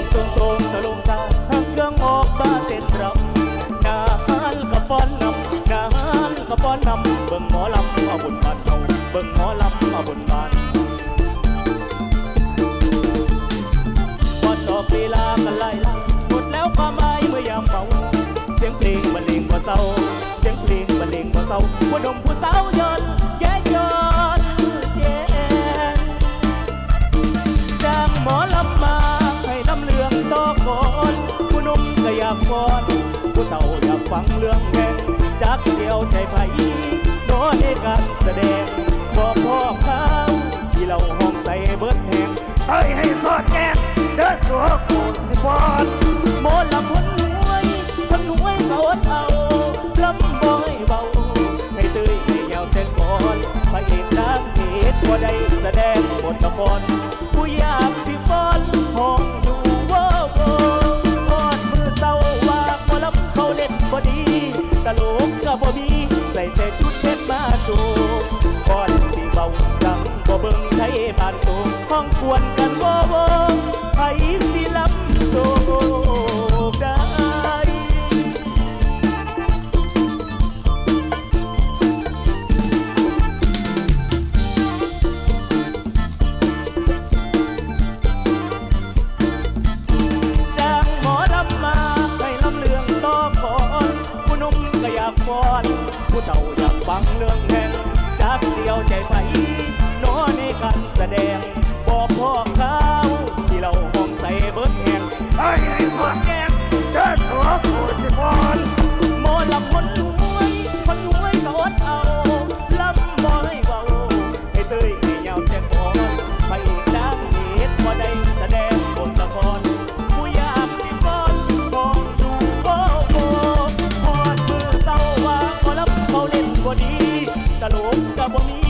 องตรงตรงตะลงตาหักกังออกบ้าเต้นรำนาฮันกับปอนนำนาฮันกับปอนนำเบิ่งหมอลำมาบนบานเอาเบิ่งหมอลำมาบนบานพอตอกลีลากันไล่หมดแล้วความอายเมื่อยามเมาเสียงเพลงบรรเลงบ่เศร้าเสียงเพลงบรรเลงบ่เศร้าว่าดมผู้สาวเยอะ ฟังเรื่องแห่งจากเสียวใจไผ่โน้ในการแสดงบอกพ่อเขาที่เราห้องใส่เบิดแหงเอ้ยให้สอดแจงเด้อสัวกูสิบอนหมอลำพ้นหวยพ้นหวยเขาอดเอาลำบ่ให้เบาให้ตื้ยให้ยาวแต่ก่อนพระเอกนางเอกบ่ได้แสดงบทละคร บ่มี ผู้เฒ่า Tá boca bonita. Tá